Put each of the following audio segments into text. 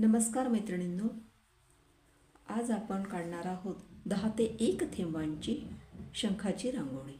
नमस्कार मैत्रिणींनो. आज आपण काढणार आहोत दहा ते एक थेंबांची शंखाची रांगोळी.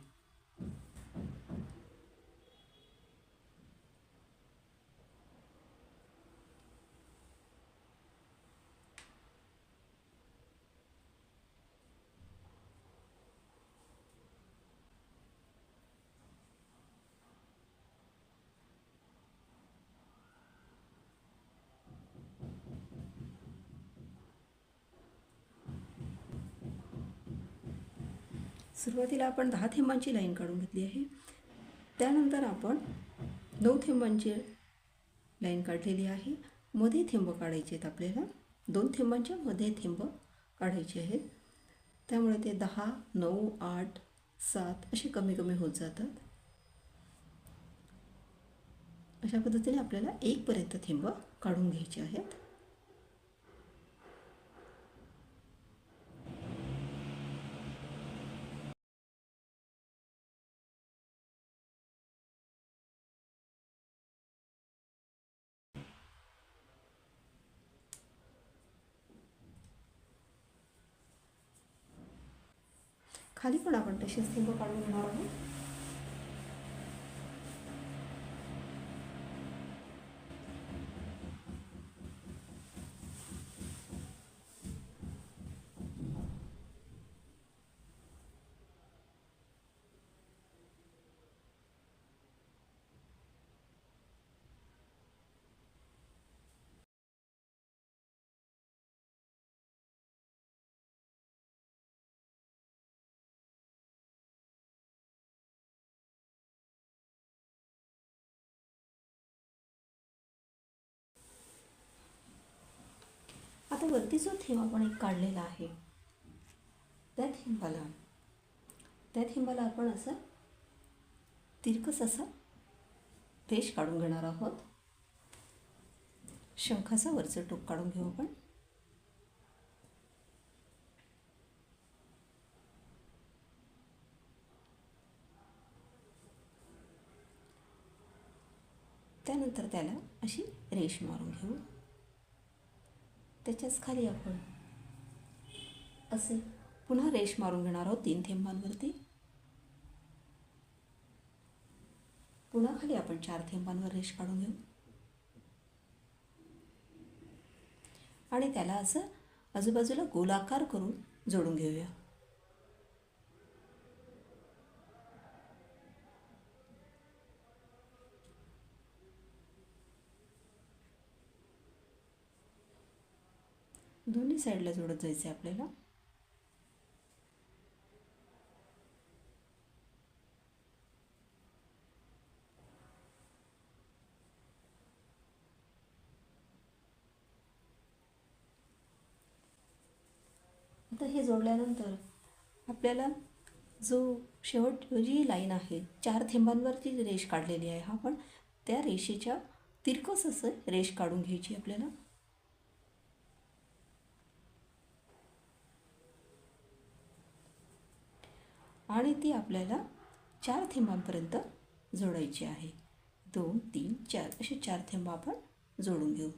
सुरुवातीला आपण दहा थेंबांची लाईन काढून घेतली आहे. त्यानंतर आपण नऊ थेंबांची लाईन काढलेली आहे. मध्ये थेंब काढायचे आहेत आपल्याला. दोन थेंबांच्या मध्ये थेंब काढायचे आहेत. त्यामुळे ते दहा नऊ आठ सात असे कमी कमी होत जातात. अशा पद्धतीने आपल्याला एकपर्यंत थेंब काढून घ्यायचे आहेत. खाली पण आपण तसेच थेंब काढून घेणार आहोत आता वरती जो थेंब आपण एक काढलेला आहे त्या थेंबाला त्या थेंबाला आपण असं तिरकस असा रेष काढून घेणार आहोत. शंखाचं वरचं टोक काढून घेऊ आपण. त्यानंतर त्याला अशी रेष मारून घेऊ. त्याच्याच खाली आपण असे पुन्हा रेष मारून घेणार आहोत तीन थेंबांवरती. पुन्हा खाली आपण चार थेंबांवर रेश काढून घेऊ. आणि त्याला असं आजूबाजूला गोलाकार करून जोडून घेऊया. दोन्ही साईडला जोडत जायचं आहे आपल्याला. आता हे जोडल्यानंतर आपल्याला जो शेवट जी लाईन आहे चार थेंबांवरती रेष काढलेली आहे हा पण त्या रेषेच्या तिरकस असं रेष काढून घ्यायची आपल्याला. आणि ती आपल्याला चार थेंबांपर्यंत जोडायची आहे. दोन तीन चार. असे चार थेंब आपण जोडून घेऊ.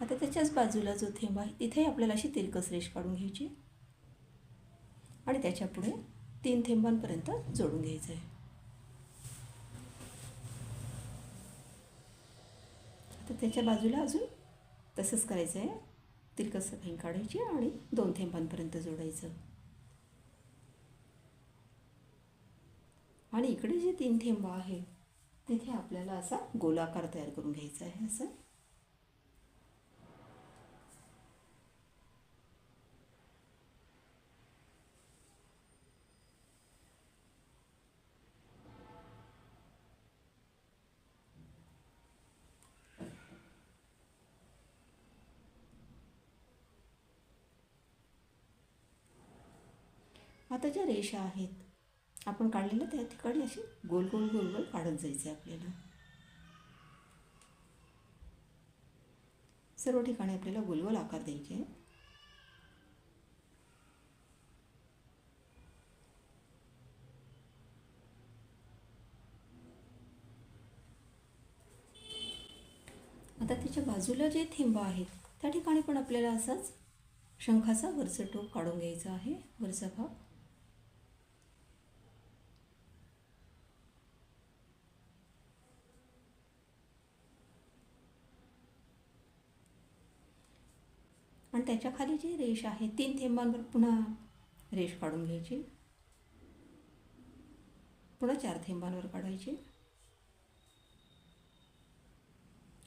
आता त्याच्याच बाजूला जो थेंब आहे तिथे आपल्याला अशी तिरकस रेष काढून घ्यायची आणि त्याच्या पुढे तीन थेंबांपर्यंत जोडून घ्यायचं आहे. तर त्याच्या बाजूला अजून तसंच करायचं आहे. तिरकस लाईन काढायची आणि दोन थेंबांपर्यंत जोडायचं. आणि इकडे जे तीन थेंब आहे तिथे आपल्याला असा गोलाकार तयार करून घ्यायचा आहे असं. आता ज्या रेषा आहेत आपण काढलेल्या त्या ठिकाणी अशी गोल गोल गोल गोल काढत जायचे आपल्याला. सर्व ठिकाणी आपल्याला गोल गोल आकार द्यायचे आता त्याच्या बाजूला जे थेंब आहेत त्या ठिकाणी पण आपल्याला असाच शंखाचा वरचा टोप काढून घ्यायचा आहे वरचा भाग. आणि त्याच्याखाली जी रेष आहे तीन थेंबांवर पुन्हा रेष काढून घ्यायची. पुन्हा चार थेंबांवर काढायची.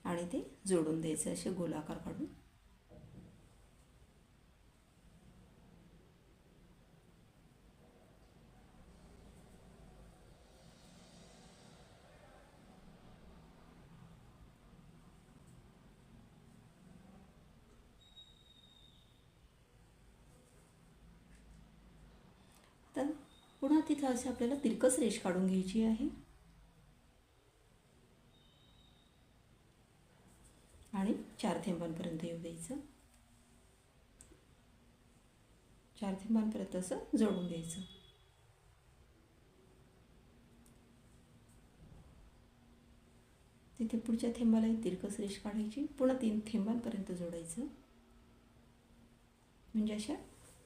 आणि ते जोडून द्यायचे असे गोलाकार काढून तर पुन्हा तिथं असे आपल्याला तिरकस रेष काढून घ्यायची आहे. आणि चार थेंबांपर्यंत येऊ द्यायचं. चार थेंबांपर्यंत असं जोडून द्यायचं. तिथे पुढच्या थेंबाला तिरकस रेष काढायची. पुन्हा तीन थेंबांपर्यंत जोडायचं. म्हणजे अशा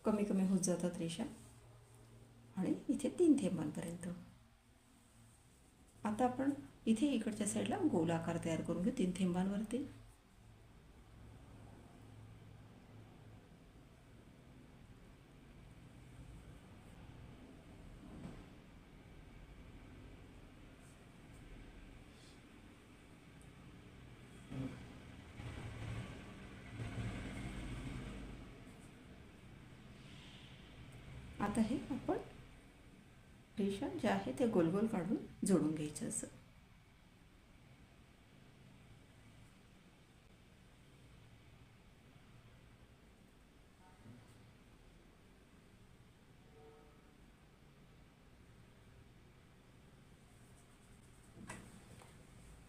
कमी कमी होत जातात रेषा. इथे तीन थेंबांपर्यंत. आता आपण इथे इकडच्या साईडला गोलाकार तयार करून घेऊ तीन थेंबांवरती. आता हे आपण रेषा ज्या आहे ते गोल गोल काढून जोडून घ्यायचं असं.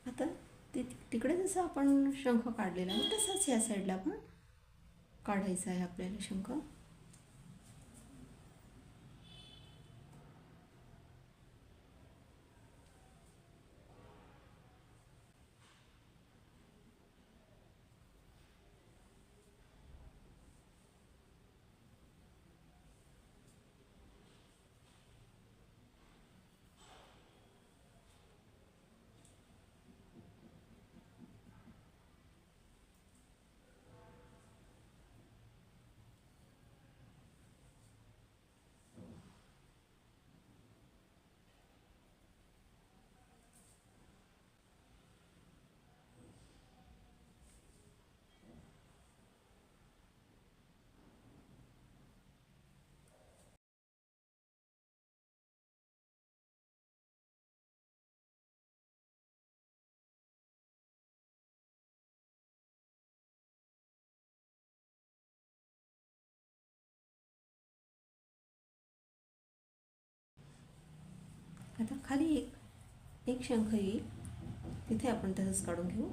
आता ति तिकडे जसं आपण शंख काढलेला आहे तसाच या साईडला पण काढायचा आहे आपल्याला शंख. आता खाली एक एक शंख येईल. तिथे आपण तसंच काढून घेऊ.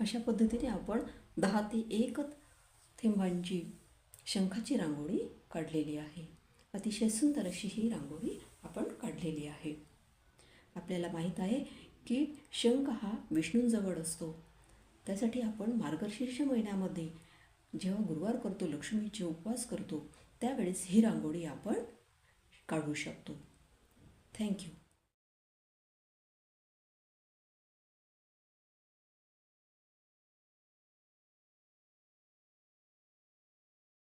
अशा पद्धतीने आपण दहा ते एक थेंबांची शंखाची रांगोळी काढलेली आहे. अतिशय सुंदर अशी ही रांगोळी आपण काढलेली आहे. आपल्याला माहीत आहे की शंख हा विष्णूंजवळ असतो. त्यासाठी आपण मार्गशीर्ष महिन्यामध्ये जेव्हा गुरुवार करतो लक्ष्मीचे उपवास करतो त्यावेळेस ही रांगोळी आपण काढू शकतो. थँक्यू